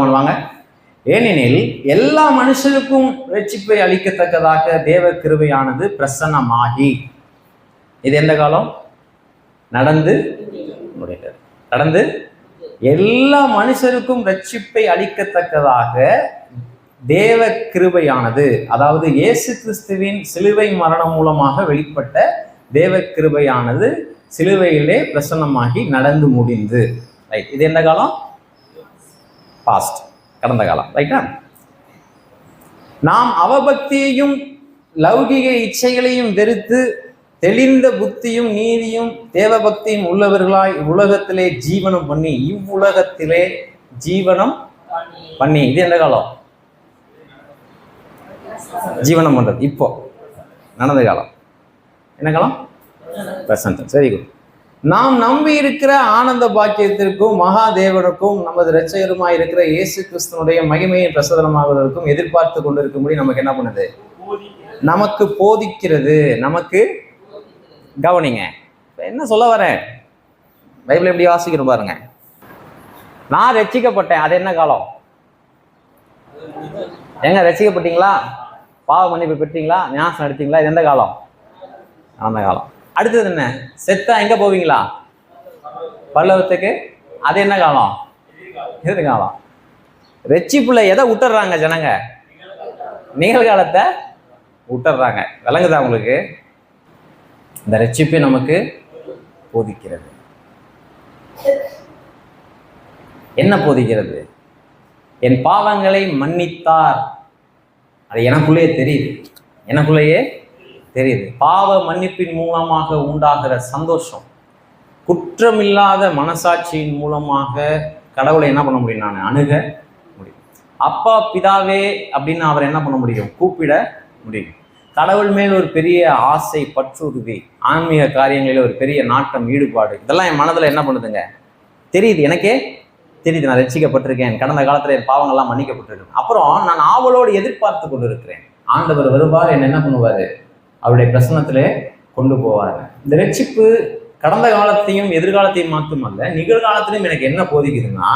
பண்ணுவாங்க. ஏனெனில் எல்லா மனுஷருக்கும் ரட்சிப்பை அளிக்கத்தக்கதாக தேவ கிருவையானது பிரசன்னமாகி. இது எந்த காலம்? நடந்து முடிந்தது நடந்து எல்லா மனுஷருக்கும் ரட்சிப்பை அளிக்கத்தக்கதாக தேவ கிருபையானது அதாவது இயேசு கிறிஸ்துவின் சிலுவை மரணம் மூலமாக வெளிப்பட்ட தேவ கிருபையானது சிலுவையிலே பிரசன்னமாகி நடந்து முடிந்து. ரைட் இது எந்த காலம்? பாஸ்ட் கடந்த காலம் ரைட்டா நாம் அவபக்தியையும் லௌகிக இச்சைகளையும் வெறுத்து தெளிந்த புத்தியும் நீதியும் தேவபக்தியும் உள்ளவர்களாய் உலகத்திலே ஜீவனம் பண்ணி இவ்வுலகத்திலே ஜீவனம் பண்ணி. இது எந்த காலம்? ஜீவனம் பண்றது. இப்போ நடந்த காலம். என்ன காலம்? பிரசன்ட் சரி குட் நாம் நம்பி இருக்கிற ஆனந்த பாக்கியத்திற்கும் மகாதேவனுக்கும் நமது இரட்சகருமாய் இருக்கிற இயேசு கிறிஸ்தனுடைய மகிமையின் பிரசதனமாகுவதற்கும் எதிர்பார்த்து கொண்டிருக்கும்படி நமக்கு என்ன பண்ணுது? நமக்கு போதிக்கிறது. நமக்கு கவனிங்க. என்ன சொல்ல வரேன்? பைபிள் எப்படி வாசிக்கிறோம் பாருங்க. நான் ரட்சிக்கப்பட்டேன். அது என்ன காலம்? ஏங்க ரசிக்கப்பட்டீங்களா பாவ மன்னிப்பு பெற்றீங்களா? ஞாசம் எடுத்தீங்களா? இது எந்த காலம்? அந்த காலம். அடுத்தது என்ன? செத்தா எங்க போவீங்களா? பல்லவத்துக்கு? அது என்ன காலம்? எது காலம்? ரெச்சிப்புல எதை விட்டுறாங்க ஜனங்க? நிகழ்காலத்தை விட்டுறாங்க. விளங்குதா உங்களுக்கு? இந்த ரெச்சிப்பை நமக்கு போதிக்கிறது. என்ன போதிக்கிறது? என் பாவங்களை மன்னித்தார். அது எனக்குள்ளேயே தெரியுது. எனக்குள்ளேயே தெரியுது. பாவ மன்னிப்பின் மூலமாக உண்டாகிற சந்தோஷம் குற்றமில்லாத மனசாட்சியின் மூலமாக கடவுளை என்ன பண்ண முடியும் நான்? அணுக முடியும். அப்பா பிதாவே அப்படின்னு அவர் என்ன பண்ண முடியும்? கூப்பிட முடியும். கடவுள் மேல் ஒரு பெரிய ஆசை பற்றுறுதி ஆன்மீக காரியங்களில் ஒரு பெரிய நாட்டம் ஈடுபாடு இதெல்லாம் என் மனதில் என்ன பண்ணுதுங்க? தெரியுது. எனக்கே தெரியுது. நான் ரசிக்கப்பட்டிருக்கேன் கடந்த காலத்தில் என் பாவங்கள்லாம் மன்னிக்கப்பட்டிருக்கேன் அப்புறம் நான் ஆவலோடு எதிர்பார்த்து கொண்டு இருக்கிறேன் ஆண்டவர் வருவார் என்ன என்ன பண்ணுவார்? அவருடைய பிரசனத்திலே கொண்டு போவார் இந்த ரட்சிப்பு கடந்த காலத்தையும் எதிர்காலத்தையும் மட்டுமல்ல நிகழ்காலத்திலும் எனக்கு என்ன போதிக்குதுன்னா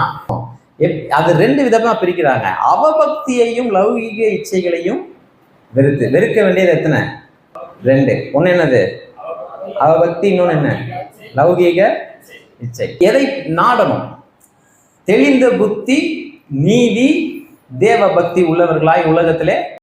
எப்- அது ரெண்டு விதமாக பிரிக்கிறாங்க. அவபக்தியையும் லௌகிக இச்சைகளையும் வெறுத்து வெறுக்க வேண்டியது எத்தனை? ரெண்டு. ஒன்று என்னது? அவபக்தி இன்னொன்று என்ன? லௌகீக இச்சை. எதை நாடணும்? தெளிந்த புத்தி நீதி தேவ பக்தி உள்ளவர்களாய் உலகத்திலே